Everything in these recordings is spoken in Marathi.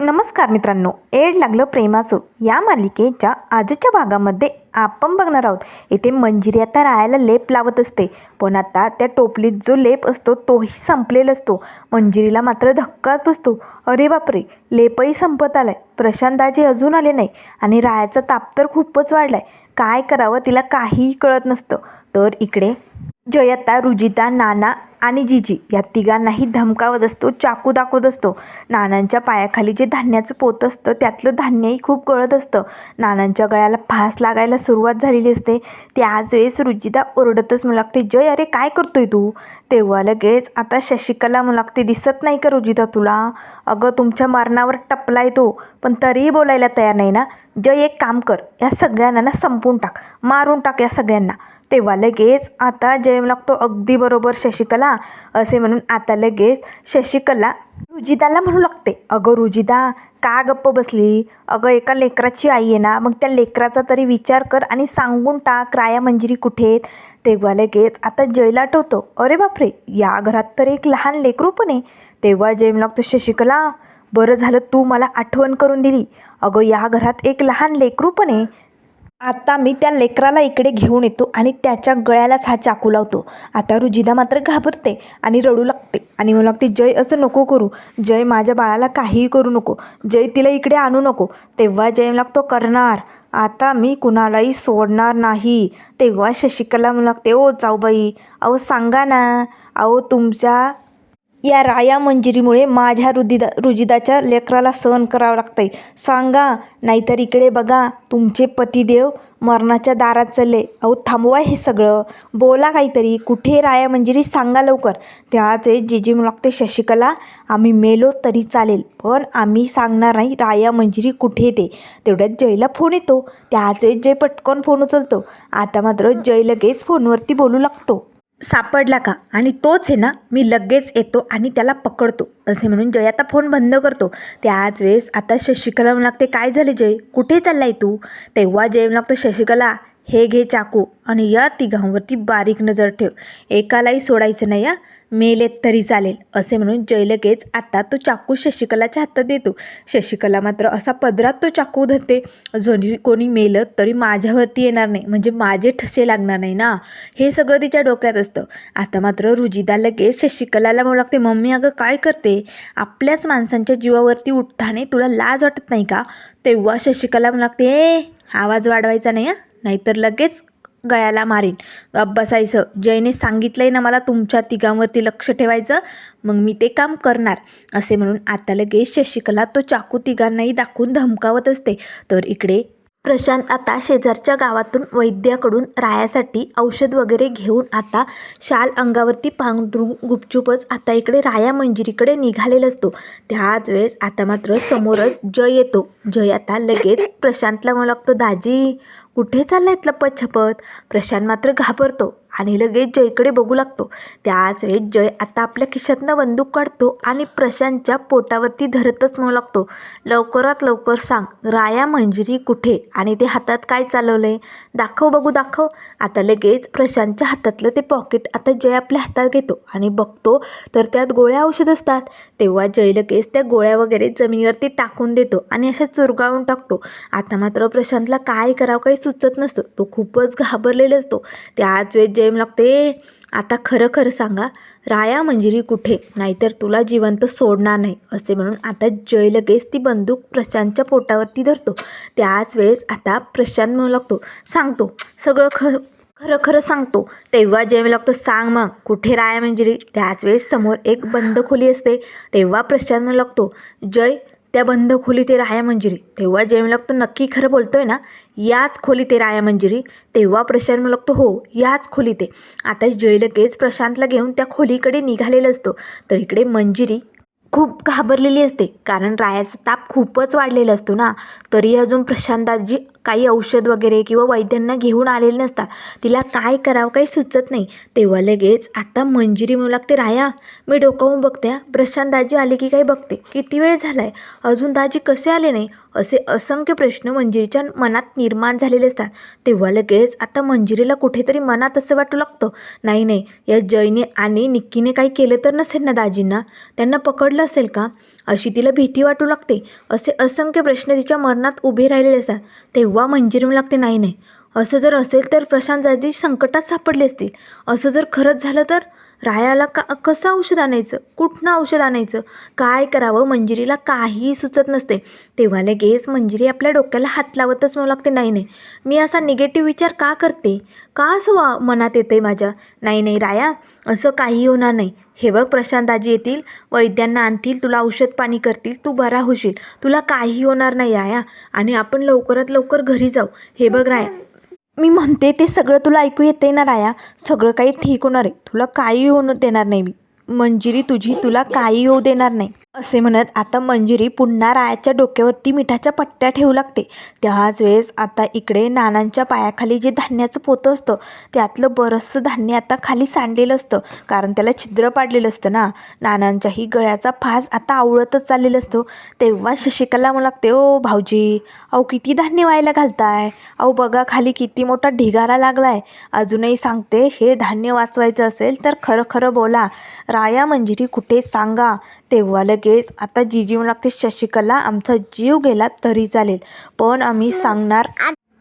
नमस्कार मित्रांनो एड लागलं प्रेमाचं. या मालिकेच्या आजच्या भागामध्ये आपण बघणार आहोत. इथे मंजिरी आता राहायला लेप लावत असते. पण आता त्या टोपलीत जो लेप असतो तोही संपलेला असतो. मंजिरीला मात्र धक्काच बसतो. अरे बापरे लेपही संपत आलाय. प्रशांताजी अजून आले नाही. आणि रायाचा ताप तर खूपच वाढलाय. काय करावं तिला काहीही कळत नसतं. तर इकडे जयता रुजिता नाना आणि जिजी या तिघांनाही धमकावत असतो चाकू दाखवत असतो. नानांच्या पायाखाली जे धान्याचं पोत असतं त्यातलं धान्यही खूप गळत असतं. नानांच्या गळ्याला फास लागायला सुरुवात झालेली असते. त्याच वेळेस रुजिता ओरडतच म्हणू लागते जय अरे काय करतोय तू? तेव्हा लगेच आता शशिकला म्हणू लागते दिसत नाही का रुजिता तुला? अगं तुमच्या मरणावर टपलाय तो पण तरीही बोलायला तयार नाही ना? जय एक काम कर या सगळ्यांना ना संपवून टाक मारून टाक या सगळ्यांना. तेव्हा लगेच आता जयम लागतो अगदी बरोबर शशिकला असे म्हणून आता लगेच शशिकला रुजिताला म्हणू लागते अगं रुजिता का गप्प बसली? अगं एका लेकराची आई आहे ना मग त्या लेकराचा तरी विचार कर आणि सांगून टाक राया मंजिरी कुठे आहेत. तेव्हा लगेच आता जयला आठवतो अरे बापरे या घरात तर एक लहान लेकरू पण आहे. तेव्हा जयम लागतो शशिकला बरं झालं तू मला आठवण करून दिली. अगं या घरात एक लहान लेकरू पण आहे. आता मी त्या लेकराला इकडे घेऊन येतो आणि त्याच्या गळ्यालाच हा चाकू लावतो. आता रुजिदा मात्र घाबरते आणि रडू लागते. आणि म्हणू लागते जय असं नको करू. जय माझ्या बाळाला काहीही करू नको. जय तिला इकडे आणू नको. तेव्हा जय लागतो करणार. आता मी कुणालाही सोडणार नाही. तेव्हा शशिकला म्हणू लागते ओ जाऊबाई अहो सांगा ना. अहो तुमच्या या राया मंजिरीमुळे माझ्या रुदिदा रुजिदाच्या लेकराला सहन करावं लागतंय. सांगा नाहीतर इकडे बघा तुमचे पतिदेव मरणाच्या दारात चालले. अहो थांबवा हे सगळं. बोला काहीतरी. कुठे राया मंजिरी? सांगा लवकर. त्याच वेळेस जिजी म्हणू लागते शशिकला. आम्ही मेलो तरी चालेल. पण आम्ही सांगणार नाही राया मंजिरी कुठे ते. तेवढ्यात जयला फोन येतो. त्याच वेळेस जय पटकन फोन उचलतो. आता मात्र जय लगेच फोनवरती बोलू लागतो. सापडला का? आणि तोच आहे ना मी लगेच येतो आणि त्याला पकडतो. असे म्हणून जय आता फोन बंद करतो. त्याच वेळेस आता शशिकला म्हणू लागते काय झाले जय? कुठे चाललाय तू? तेव्हा जय म्हणू लागतो शशिकला हे घे चाकू आणि या तिघांवरती बारीक नजर ठेव. एकालाही सोडायचं नाही या मेलेत तरी चालेल असे म्हणून जयलगेच आता तो चाकू शशिकलाच्या हातात देतो. शशिकला मात्र असा पदरात तो चाकू धरते जरी कोणी मेलं तरी माझ्यावरती येणार नाही म्हणजे माझे ठसे लागणार नाही ना. हे सगळं तिच्या डोक्यात असतं. आता मात्र रुजिदा लगेच शशिकलाला म्हणू लागते मम्मी अगं काय करते? आपल्याच माणसांच्या जीवावरती उठताने तुला लाज वाटत नाही का? तेव्हा शशिकला म्हणू लागते ए आवाज वाढवायचा नाही हां. नाहीतर लगेच गळ्याला मारीन. बसायचं. जयने सांगितलंय ना मला तुमच्या तिघांवरती लक्ष ठेवायचं. मग मी ते काम करणार. असे म्हणून आता लगेच शशिकला तो चाकू तिघांनाही दाखवून धमकावत असते. तर इकडे प्रशांत आता शेजारच्या गावातून वैद्याकडून रायासाठी औषध वगैरे घेऊन आता शाल अंगावरती पांघरून गुपचूपच आता इकडे राया मंजिरीकडे निघालेला असतो. त्याच वेळेस आता मात्र समोरच जय येतो. जय आता लगेच प्रशांतला म्हणू लागतो दाजी कुठे चाललायत लपत छपत प्रशांत मात्र घाबरतो. आणि लगेच जयकडे बघू लागतो. त्याच वेळेस जय आता आपल्या खिशातनं बंदूक काढतो आणि प्रशांतच्या पोटावरती धरतच म्हणू लागतो. लवकरात लवकर सांग राया मंजिरी कुठे आणि ते हातात काय चालवलं आहे दाखव बघू दाखव. आता लगेच प्रशांतच्या हातातलं ते पॉकेट आता जय आपल्या हातात घेतो आणि बघतो तर त्यात गोळ्या औषध असतात. तेव्हा जय लगेच त्या गोळ्या वगैरे जमिनीवरती टाकून देतो आणि अशा चुरगाळून टाकतो. आता मात्र प्रशांतला काय करावं काही सुचत नसतं. तो खूपच घाबरलेला असतो. त्याच वेळेस जय लागते. आता खरं खरं सांगा राया मंजिरी कुठे? नाहीतर तुला जिवंत सोडणार नाही असे म्हणून आता जय लगेच ती बंदूक प्रशांतच्या पोटावरती धरतो. त्याच वेळेस आता प्रशांत म्हणू लागतो सांगतो सगळं खरं खरं खरं सांगतो. तेव्हा जय लागतो सांग मग कुठे राया मंजिरी? त्याच वेळेस समोर एक बंद खोली असते. तेव्हा प्रशांत म्हणू लागतो जय त्या बंद खोली ते राया मंजिरी. तेव्हा जेम लागतो नक्की खरं बोलतोय ना याच खोली ते राया मंजिरी. तेव्हा प्रशांत म्हणू लागतो हो याच खोली ते. आता जयलगेच प्रशांतला घेऊन त्या खोलीकडे निघालेलं असतो. तर इकडे मंजिरी खूप घाबरलेली असते. कारण रायाचा ताप खूपच वाढलेला असतो ना. तरी अजून प्रशांताजी काही औषध वगैरे किंवा वैद्यांना घेऊन आलेले नसतात. तिला काय करावं काही सुचत नाही. तेव्हा लगेच आता मंजिरी म्हणू लागते राया मी डोकावून बघते प्रशांत दाजी आले की काही बघते. किती वेळ झाला आहे अजून दाजी कसे आले नाही? असे असंख्य प्रश्न मंजिरीच्या मनात निर्माण झालेले असतात. तेव्हा लगेच आता मंजिरीला कुठेतरी मनात असं वाटू लागतं. नाही नाही या जयने आणि निक्कीने काही केलं तर नसेल ना दाजींना? त्यांना पकडलं असेल का? अशी तिला भीती वाटू लागते. असे असंख्य प्रश्न तिच्या मनात उभे राहिलेले असतात. तेव्हा मंजिरी लागते नाही नाही असं जर असेल तर प्रशांत दादी संकटात सापडले असतील. असं जर खरंच झालं तर रायाला का कसं औषध आणायचं? कुठनं औषध आणायचं? काय करावं? मंजिरीला काहीही सुचत नसते. तेव्हा लगेच मंजिरी आपल्या डोक्याला हात लावतच म्हणू लागते नाही नाही मी असा निगेटिव्ह विचार का करते? का असं वा मनात येतं आहे माझ्या? नाही नाही राया असं काही होणार नाही. हे बघ प्रशांताजी येतील वैद्यांना आणतील तुला औषध पाणी करतील तू बरा होशील. तुला काही होणार नाही राया. आणि आपण लवकरात लवकर घरी जाऊ. हे बघ राया मी म्हणते ते सगळं तुला ऐकू येते ना राया? सगळं काही ठीक होणार आहे. तुला काही होणं देणार नाही मी. मंजिरी तुझी तुला काही येऊ देणार नाही. असे म्हणत आता मंजिरी पुन्हा रायाच्या डोक्यावरती मिठाच्या पट्ट्या ठेवू लागते. त्याच वेळेस आता इकडे नानांच्या पायाखाली जे धान्याचं पोतं असतं त्यातलं बरंचसं धान्य आता खाली सांडलेलं असतं कारण त्याला छिद्र पाडलेलं असतं ना. नानांच्याही गळ्याचा फास आता आवळतच चाललेलं असतो. तेव्हा शशिकला म्हणू लागते ओ भाऊजी अहो किती धान्य व्हायला घालताय? अहो बघा खाली किती मोठा ढिगारा लागला आहे अजूनही सांगते हे धान्य वाचवायचं असेल तर खरं खरं बोला. राया मंजिरी कुठे सांगा? तेव्हा लगेच आता जी म्हणू लागते शशिकला आमचा जीव गेला तरी चालेल पण आम्ही सांगणार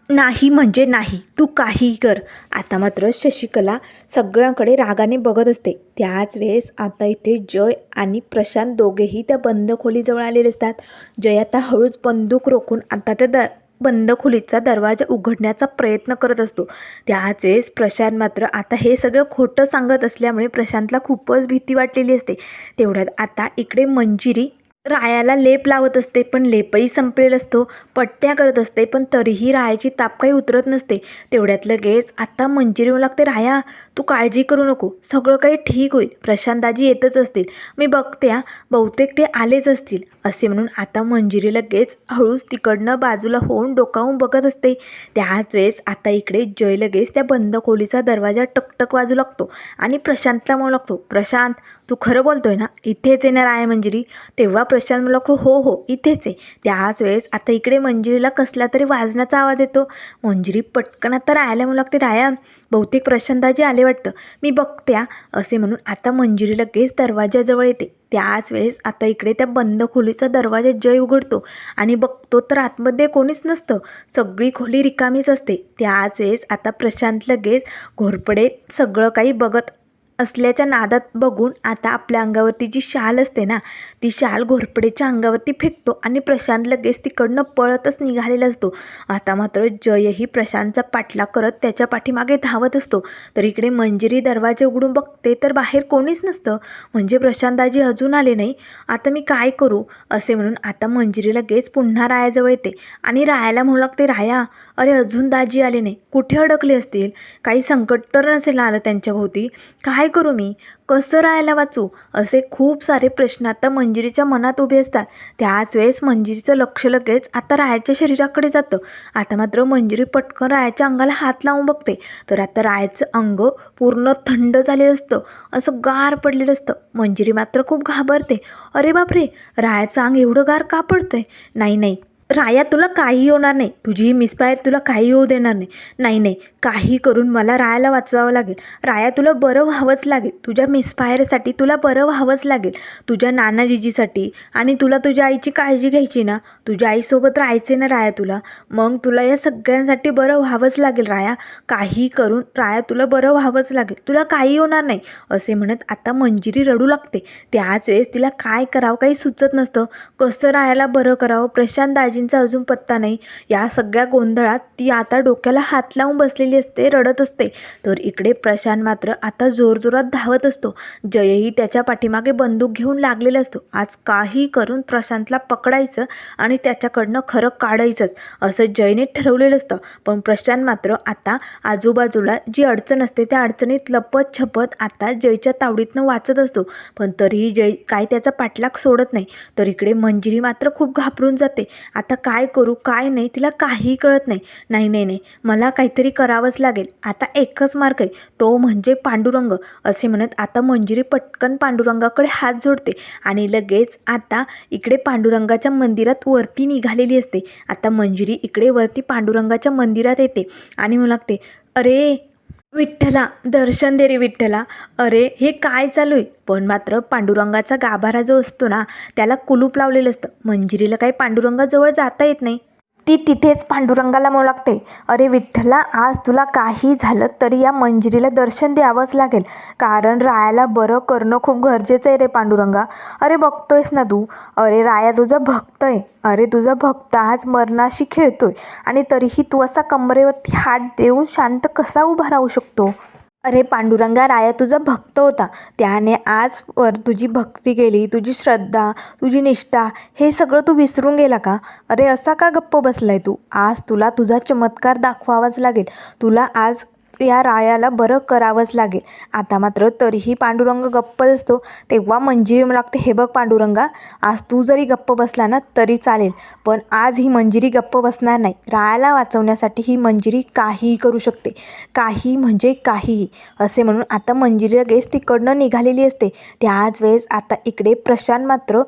नाही म्हणजे नाही तू काहीही कर. आता मात्र शशिकला सगळ्यांकडे रागाने बघत असते. त्याच वेळेस आता इथे जय आणि प्रशांत दोघेही त्या बंद खोलीजवळ आलेले असतात जय आता हळूच बंदूक रोखून आता त्या द बंद खोलीचा दरवाजा उघडण्याचा प्रयत्न करत असतो. त्याच वेळेस प्रशांत मात्र आता हे सगळं खोटं सांगत असल्यामुळे प्रशांतला खूपच भीती वाटलेली असते. तेवढ्यात आता इकडे मंजिरी रायाला लेप लावत असते पण लेपही संपलेला असतो. पट्ट्या करत असते पण तरीही रायाची ताप काही उतरत नसते. तेवढ्यात लगेच आता मंजिरी लागते राया तू काळजी करू नको. सगळं काही ठीक होईल. प्रशांताजी येतच असतील. मी बघते हा. बहुतेक ते आलेच असतील. असे म्हणून आता मंजिरी लगेच हळूच तिकडनं बाजूला होऊन डोकावून बघत असते. त्याच वेळेस आता इकडे जय लगेच त्या बंद खोलीचा दरवाजा टकटक वाजू लागतो आणि प्रशांतला म्हणू लागतो प्रशांत तू खरं बोलतोय ना? इथेच येणार आहे मंजिरी? तेव्हा प्रशांत म्हणू लागतो हो हो इथेच आहे. त्याच वेळेस आता इकडे मंजिरीला कसला तरी वाजण्याचा आवाज येतो. मंजिरी पटकन आता राहायला म्हणू लागते राया बहुतेक प्रशांताजी आले वाटतं. मी बघते असे म्हणून आता मंजिरी लगेच दरवाजाजवळ येते. त्याच वेळेस आता इकडे त्या बंद खोलीचा दरवाजा जय उघडतो आणि बघतो तर आतमध्ये कोणीच नसतं. सगळी खोली रिकामीच असते. त्याच वेळेस आता प्रशांत लगेच घोरपडे सगळं काही बघत असल्याच्या नादात बघून आता आपल्या अंगावरती जी शाल असते ना ती शाल घोरपडेच्या अंगावरती फेकतो आणि प्रशांत लगेच तिकडनं पळतच निघालेला असतो. आता मात्र जयही प्रशांतचा पाठलाग करत त्याच्या पाठीमागे धावत असतो. तर इकडे मंजिरी दरवाजे उघडून बघते तर बाहेर कोणीच नसतं. म्हणजे प्रशांताजी अजून आले नाही. आता मी काय करू? असे म्हणून आता मंजिरी लगेच पुन्हा रायाजवळ येते. आणि रायाला म्हणू लागते राया अरे अजून दाजी आले नाही. कुठे अडकले असतील? काही संकट तर नसेल आलं त्यांच्याभोवती काय करू मी? कसं राहायला वाचू? असे खूप सारे प्रश्न आता मंजिरीच्या मनात उभे असतात. त्याच वेळेस मंजिरीचं लक्ष लगेच आता रायाच्या शरीराकडे जातं. आता मात्र मंजिरी पटकन रायाच्या अंगाला हात लावून बघते. तर आता रायाचं अंग पूर्ण थंड झालेलं असतं. असं गार पडलेलं असतं. मंजिरी मात्र खूप घाबरते. अरे बापरे! रायाचं अंग एवढं गार का पडतंय? नाही नाही. राया तुला काही होणार नाही. तुझी ही मिसफायर तुला काही होऊ देणार नाही. नाही नाही. काही करून मला रायाला वाचवावं लागेल. राया तुला बरं व्हावंच लागेल. तुझ्या मिसफायरसाठी तुला बरं व्हावंच लागेल. तुझ्या नानाजीजीसाठी आणि तुला तुझ्या आईची काळजी घ्यायची ना. तुझ्या आईसोबत राहायचे ना राया तुला. मग तुला या सगळ्यांसाठी बरं व्हावंच लागेल राया. काही करून राया तुला बरं व्हावंच लागेल. तुला काही होणार नाही. असे म्हणत आता मंजिरी रडू लागते. त्याच वेळेस तिला काय करावं काही सुचत नसतं. कसं राहायला बरं करावं? प्रशांत आजींचा अजून पत्ता नाही. या सगळ्या गोंधळात ती आता डोक्याला हात लावून बसलेली असते रडत असते. तर इकडे प्रशांत मात्र आता जोरजोरात धावत असतो. जयही त्याच्या पाठीमागे बंदूक घेऊन लागलेला असतो. आज काही करून प्रशांतला पकडायचं आणि त्याच्याकडनं खरं काढायचंच असं जयने ठरवलेलं असतं. पण प्रशांत मात्र आता आजूबाजूला जी अडचण असते त्या अडचणीत लपत छपत आता जयच्या तावडीतनं वाचत असतो. पण तरीही जय काय त्याचा पाठलाग सोडत नाही. तर इकडे मंजिरी मात्र खूप घाबरून जाते. आता काय करू काय नाही तिला काहीही कळत नाही. नाही नाही नाही मला काहीतरी करावंच लागेल. आता एकच मार्ग आहे तो म्हणजे पांडुरंग. असे म्हणत आता मंजिरी पटकन पांडुरंगाकडे हात जोडते आणि लगेच आता इकडे पांडुरंगाच्या मंदिरात वरती निघालेली असते. आता मंजिरी इकडे वरती पांडुरंगाच्या मंदिरात येते आणि मला लागते अरे विठ्ठला दर्शन दे रे विठ्ठला. अरे हे काय चालू आहे? पण मात्र पांडुरंगाचा गाभारा जो असतो ना त्याला कुलूप लावलेलं असतं. मंजिरीला काही पांडुरंगाजवळ जाता येत नाही. ती तिथेच पांडुरंगाला म्हणू लागते. अरे विठ्ठला आज तुला काही झालं तरी या मंजिरीला दर्शन द्यावंच लागेल. कारण रायाला बरं करणं खूप गरजेचं आहे रे पांडुरंगा. अरे बघतोयस ना तू? अरे राया तुझा भक्त आहे. अरे तुझा भक्त आज मरणाशी खेळतोय. आणि तरीही तू असा कमरेवरती हात देऊन शांत कसा उभा राहू शकतो? अरे पांडुरंगा राया तुझा भक्त होता. त्याने आज वर तुझी भक्ती केली तुझी श्रद्धा तुझी निष्ठा हे सगळं तू विसरून गेला का? अरे असा का गप्प बसलाय तू? आज तुला तुझा चमत्कार दाखवावाच लागेल. तुला आज या रायाला बरं करावंच लागेल. आता मात्र तरीही पांडुरंग गप्प असतो तेव्हा मंजिरी मला लागते हे बघ पांडुरंगा आज तू जरी गप्प बसला ना तरी चालेल पण आज ही मंजिरी गप्प बसणार नाही. रायाला वाचवण्यासाठी ही मंजिरी काहीही करू शकते. काही म्हणजे काहीही. असे म्हणून आता मंजिरी लगेच तिकडनं निघालेली असते. त्याच वेळेस आता इकडे प्रशांत मात्र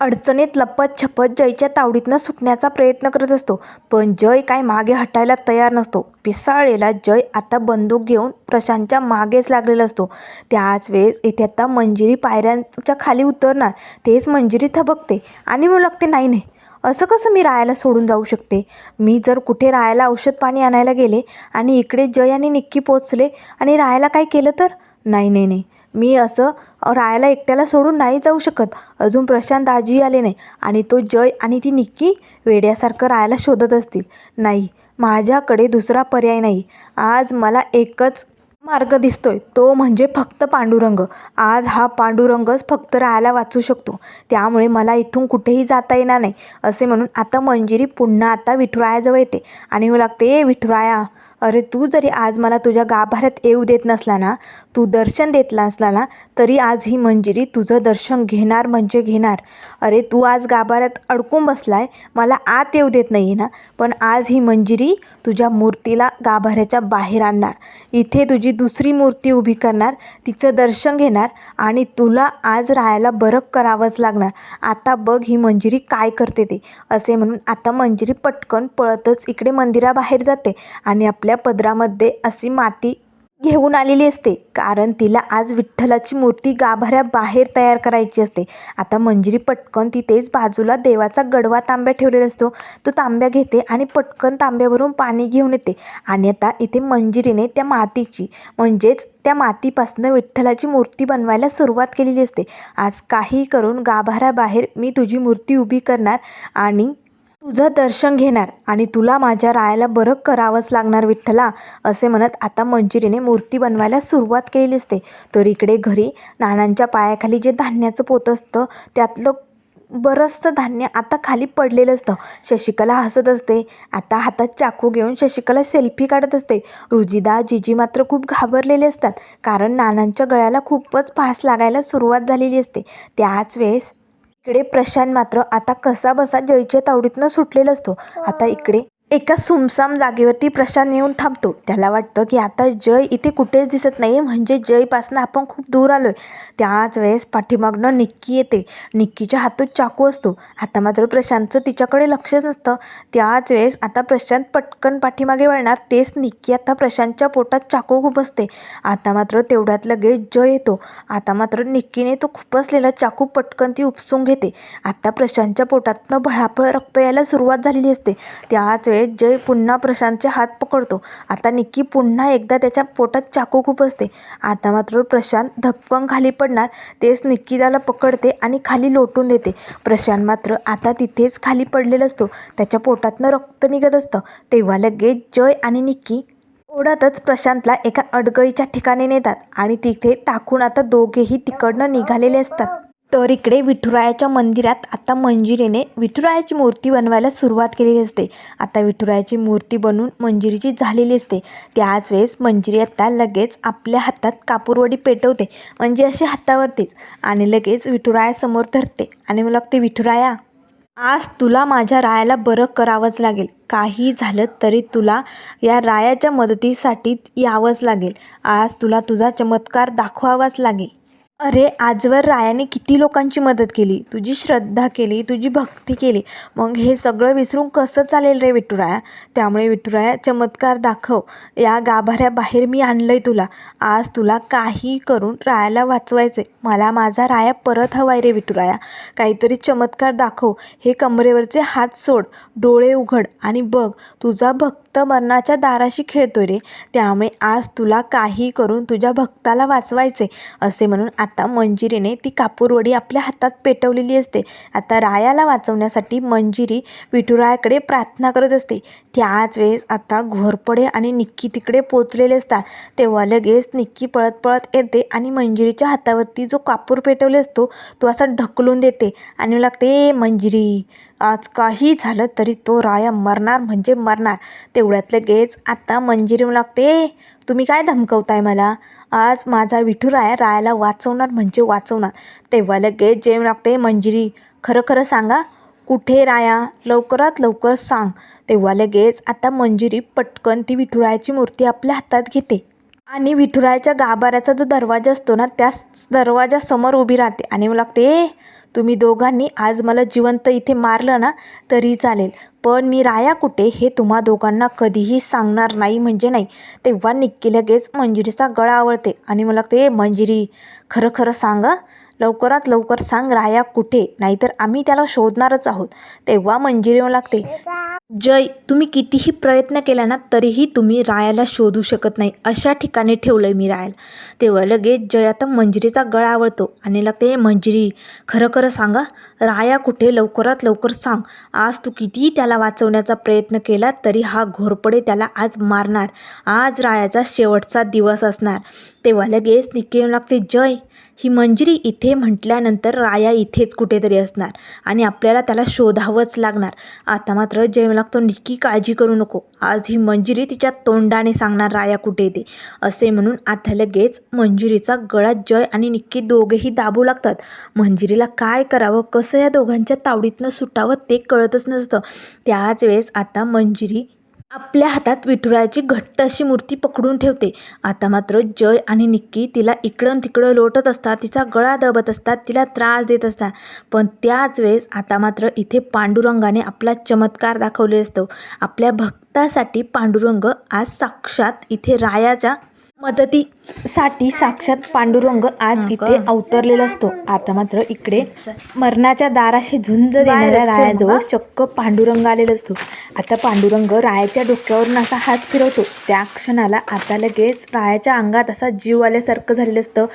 अडचणीत लपत छपत जयच्या तावडीतनं सुटण्याचा प्रयत्न करत असतो. पण जय काय मागे हटायला तयार नसतो. पिसाळलेला जय आता बंदूक घेऊन प्रशांतच्या मागेच लागलेला असतो. त्याच वेळेस इथे आता मंजिरी पायऱ्यांच्या खाली उतरणार. तेच मंजिरी थबकते आणि मग लागते नाही नाही. असं कसं मी राहायला सोडून जाऊ शकते? मी जर कुठे राहायला औषध पाणी आणायला गेले आणि इकडे जय आणि निक्की पोचले आणि राहायला काय केलं तर? नाही नाही नाही. मी असं रायाला एकट्याला सोडून नाही जाऊ शकत. अजून प्रशांत आजी आले नाही आणि तो जय आणि ती निक्की वेड्यासारखं रायाला शोधत असतील. नाही माझ्याकडे दुसरा पर्याय नाही. आज मला एकच मार्ग दिसतोय. तो म्हणजे फक्त पांडुरंग. आज हा पांडुरंगच फक्त राहायला वाचू शकतो. त्यामुळे मला इथून कुठेही जाता येणार नाही असे म्हणून आता मंजिरी पुन्हा आता विठुरायाजवळ येते आणि मला लागते ए विठुराया अरे तू जरी आज मला तुझ्या गाभाऱ्यात येऊ देत नसला ना तू दर्शन देतला असला ना तरी आज ही मंजिरी तुझं दर्शन घेणार म्हणजे घेणार. अरे तू आज गाभाऱ्यात अडकून बसलाय मला आत येऊ देत नाही ना पण आज ही मंजिरी तुझ्या मूर्तीला गाभाऱ्याच्या बाहेर आणणार. इथे तुझी दुसरी मूर्ती उभी करणार तिचं दर्शन घेणार आणि तुला आज राहायला बरं करावंच लागणार. आता बघ ही मंजिरी काय करते ते. असे म्हणून आता मंजिरी पटकन पळतच इकडे मंदिराबाहेर जाते आणि आपल्या पदरामध्ये अशी माती घेऊन आलेली असते. कारण तिला आज विठ्ठलाची मूर्ती गाभाऱ्याबाहेर तयार करायची असते. आता मंजिरी पटकन तिथेच बाजूला देवाचा गडवा तांब्या ठेवलेला असतो. तो तांब्या घेते आणि पटकन तांब्यावरून पाणी घेऊन येते. आणि आता इथे मंजिरीने त्या मातीची म्हणजेच त्या मातीपासनं विठ्ठलाची मूर्ती बनवायला सुरुवात केलेली असते. आज काही करून गाभाऱ्याबाहेर मी तुझी मूर्ती उभी करणार आणि तुझं दर्शन घेणार आणि तुला माझ्या रायाला बरं करावंच लागणार विठ्ठला असे म्हणत आता मंजिरीने मूर्ती बनवायला सुरुवात केलेली असते तर इकडे घरी नानांच्या पायाखाली जे धान्याचं पोत असतं त्यातलं बरंचसं धान्य आता खाली पडलेलं असतं. शशिकला हसत असते. आता हातात चाकू घेऊन शशिकला सेल्फी काढत असते. रुजिदा जिजी मात्र खूप घाबरलेले असतात. कारण नानांच्या गळ्याला खूपच फास लागायला सुरुवात झालेली असते. त्याच वेळेस इकडे प्रशांत मात्र आता कसा बसा जयच्या तावडीतनं सुटलेला असतो. आता इकडे एका सुमसाम जागेवरती प्रशांत येऊन थांबतो. त्याला वाटतं की आता जय इथे कुठेच दिसत नाही म्हणजे जयपासनं आपण खूप दूर आलो आहे त्याच वेळेस पाठीमागनं निक्की येते. निक्कीच्या हातात चाकू असतो. आता मात्र प्रशांतचं तिच्याकडे लक्षच नसतं. त्याच वेळेस आता प्रशांत पटकन पाठीमागे वळणार. तेच निक्की आता प्रशांतच्या पोटात चाकू खूप असते. आता मात्र तेवढ्यात लगेच जय येतो. आता मात्र निक्कीने तो खुपसलेला चाकू पटकन ती उपसून घेते. आता प्रशांतच्या पोटातनं भळापळ रक्त यायला सुरुवात झालेली असते. त्याच वेळेत जय पुन्हा प्रशांतचे हात पकडतो. आता निक्की पुन्हा एकदा त्याच्या पोटात चाकू खूप असते. आता मात्र प्रशांत धप्पन खाली पडणार तेच निक्की त्याला पकडते आणि खाली लोटून देते. प्रशांत मात्र आता तिथेच खाली पडलेला असतो. त्याच्या पोटातनं रक्त निघत असतं. तेव्हा लगेच जय आणि निक्की ओढतच प्रशांतला एका अडगळीच्या ठिकाणी नेतात आणि तिथे टाकून आता दोघेही तिकडनं निघालेले असतात. तर इकडे विठुरायाच्या मंदिरात आता मंजिरीने विठुरायाची मूर्ती बनवायला सुरुवात केलेली असते. आता विठुरायाची मूर्ती बनवून मंजिरीची झालेली असते. त्याच वेळेस मंजिरी आता लगेच आपल्या हातात कापूरवडी पेटवते. म्हणजे अशी हातावरतीच. आणि लगेच विठुरायासमोर धरते. आणि मला ते विठुराया आज तुला माझ्या रायाला बरं करावंच लागेल. काही झालं तरी तुला या रायाच्या मदतीसाठी यावंच लागेल. आज तुला तुझा चमत्कार दाखवावाच लागेल. अरे आजवर रायाने किती लोकांची मदत केली? तुझी श्रद्धा केली तुझी भक्ती केली. मग हे सगळं विसरून कसं चालेल रे विठुराया? त्यामुळे विठुराया चमत्कार दाखव. या गाभाऱ्याबाहेर मी आणलं आहे तुला. आज तुला काही करून रायाला वाचवायचं आहे मला माझा राया परत हवाय रे विठुराया. काहीतरी चमत्कार दाखव. हे कमरेवरचे हात सोड. डोळे उघड. आणि बघ तुझा भक् भक्त मरणाच्या दाराशी खेळतो रे. त्यामुळे आज तुला काही करून तुझ्या भक्ताला वाचवायचे असे म्हणून आता मंजिरीने ती कापूरवडी आपल्या हातात पेटवलेली असते. आता रायाला वाचवण्यासाठी मंजिरी विठुरायाकडे प्रार्थना करत असते. त्याच वेळेस आता घोरपडे आणि निक्की तिकडे पोचलेले असतात. तेव्हा लगेच निक्की पळत पळत येते आणि मंजिरीच्या हातावरती जो कापूर पेटवले असतो तो असा ढकलून देते आणि लागते "ए, मंजिरी आज काही झालं तरी तो राया मरणार म्हणजे मरणार. तेवढ्यातले गेज आत्ता मंजिरी लागते. तुम्ही काय धमकवताय मला? आज माझा विठुराया रायाला वाचवणार म्हणजे वाचवणार. तेव्हा लगेच जेम लागते. मंजिरी खरं खरं सांगा. कुठे राया? लवकरात लवकर सांग. तेव्हा लगेच आता मंजिरी पटकन ती विठुरायाची मूर्ती आपल्या हातात घेते. आणि विठुरायाच्या गाभाऱ्याचा जो दरवाजा असतो ना त्याच दरवाजासमोर उभी राहते. आणि मला लागते तुम्ही दोघांनी आज मला जिवंत इथे मारलं ना तरी चालेल. पण मी राया कुठे हे तुम्हा दोघांना कधीही सांगणार नाही म्हणजे नाही. तेव्हा निक्की लगेच मंजिरीचा गळा आवळते आणि मला लागते मंजिरी खरं खरं सांग. लवकरात लवकर सांग राया कुठे? नाहीतर आम्ही त्याला शोधणारच आहोत. तेव्हा मंजिरी मला लागते जय तुम्ही कितीही प्रयत्न केला ना तरीही तुम्ही रायाला शोधू शकत नाही. अशा ठिकाणी ठेवलं आहे मी रायाला. तेव्हा लगेच जय आता मंजिरीचा गळा आवळतो आणि लागते मंजिरी खरं खरं सांगा राया कुठे? लवकरात लवकर सांग. आज तू कितीही त्याला वाचवण्याचा प्रयत्न केला तरी हा घोरपडे त्याला आज मारणार. आज रायाचा शेवटचा दिवस असणार. तेव्हा लगेच निक्की येऊन लागते जय ही मंजिरी इथे म्हटल्यानंतर राया इथेच कुठेतरी असणार आणि आपल्याला त्याला शोधावंच लागणार. आता मात्र जय लागतो निक्की काळजी करू नको. आज ही मंजिरी तिच्या तोंडाने सांगणार राया कुठे ते. असे म्हणून आता लगेच मंजिरीचा गळा जय आणि निक्की दोघेही दाबू लागतात. मंजिरीला काय करावं कसं या दोघांच्या तावडीतनं सुटावं ते कळतच नसतं. त्याच वेळेस आता मंजिरी आपल्या हातात विठुरायाची घट्ट अशी मूर्ती पकडून ठेवते. आता मात्र जय आणि निक्की तिला इकडं तिकडं लोटत असतात तिचा गळा दबत असतात तिला त्रास देत असतात. पण त्याच वेळेस आता मात्र इथे पांडुरंगाने आपला चमत्कार दाखवले असतो. आपल्या भक्तासाठी पांडुरंग आज साक्षात इथे रायाच्या मदतीसाठी साक्षात पांडुरंग आज इथे अवतरलेला असतो. आता मात्र इकडे मरणाच्या दाराशी झुंज देणाऱ्या रायाजवळ चक्क पांडुरंग आलेला असतो. आता पांडुरंग रायाच्या डोक्यावरून असा हात फिरवतो. त्या क्षणाला आता लगेच रायाच्या अंगात असा जीव आल्यासारखं झालेलं असतं.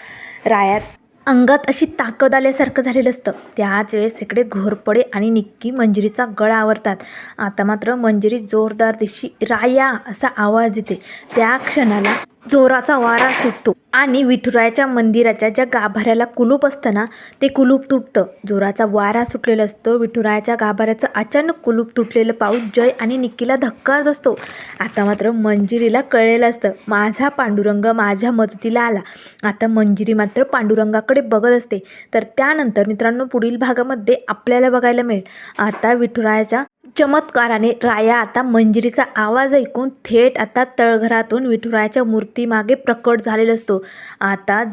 रायात अंगात अशी ताकद आल्यासारखं झालेलं असतं. त्याच वेळेस इकडे घोरपडे आणि निक्की मंजिरीचा गळा आवरतात. आता मात्र मंजिरी जोरदार दिशी राया असा आवाज येते त्या क्षणाला जोराचा वारा सुटतो आणि विठुरायाच्या मंदिराच्या ज्या गाभाऱ्याला कुलूप असतं ना ते कुलूप तुटतं. जोराचा वारा सुटलेला असतो. विठुरायाच्या गाभाऱ्याचं अचानक कुलूप तुटलेलं पाऊस जय आणि निक्कीला धक्का असतो आता मात्र मंजिरीला कळलेलं असतं. माझा पांडुरंग माझ्या मदतीला आला. आता मंजिरी मात्र पांडुरंगाकडे बघत असते. तर त्यानंतर मित्रांनो पुढील भागामध्ये आपल्याला बघायला मिळेल. आता विठुरायाच्या चमत्काराने राया आता मंजिरीचा आवाज ऐकून थेट आता तळघरातून विठुरायाच्या मूर्तीमागे प्रकट झालेला असतो. आता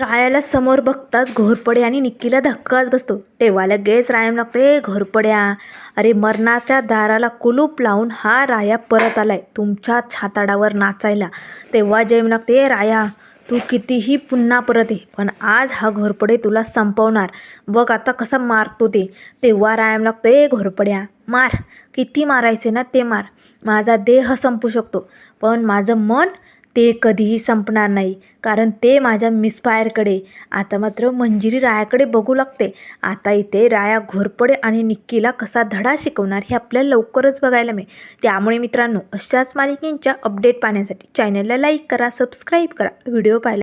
रायाला समोर बघताच घोरपडे आणि निक्कीला धक्काच बसतो. तेव्हा लगेच रायम लागते घोरपड्या! अरे मरणाच्या दाराला कुलूप लावून हा राया परत आलाय तुमच्या छाताडावर नाचायला. तेव्हा जयम लागते राया तू कितीही पुन्हा परत ये पण आज हा घोरपडे तुला संपवणार. बघ आता कसा मारतो ते. तेव्हा रायम लागतो ए घोरपड्या मार. किती मारायचे ना ते मार. माझा देह संपू शकतो. पण माझं मन ते कधीही संपणार नाही. कारण ते माझ्या मिसफायरकडे आता मात्र मंजिरी रायाकडे बघू लागते. आता इथे राया घोरपडे आणि निक्कीला कसा धडा शिकवणार हे आपल्याला लवकरच बघायला मिळेल. त्यामुळे मित्रांनो अशाच मालिकेंच्या अपडेट पाहण्यासाठी चॅनलला लाईक करा सबस्क्राईब करा. व्हिडिओ पाहिला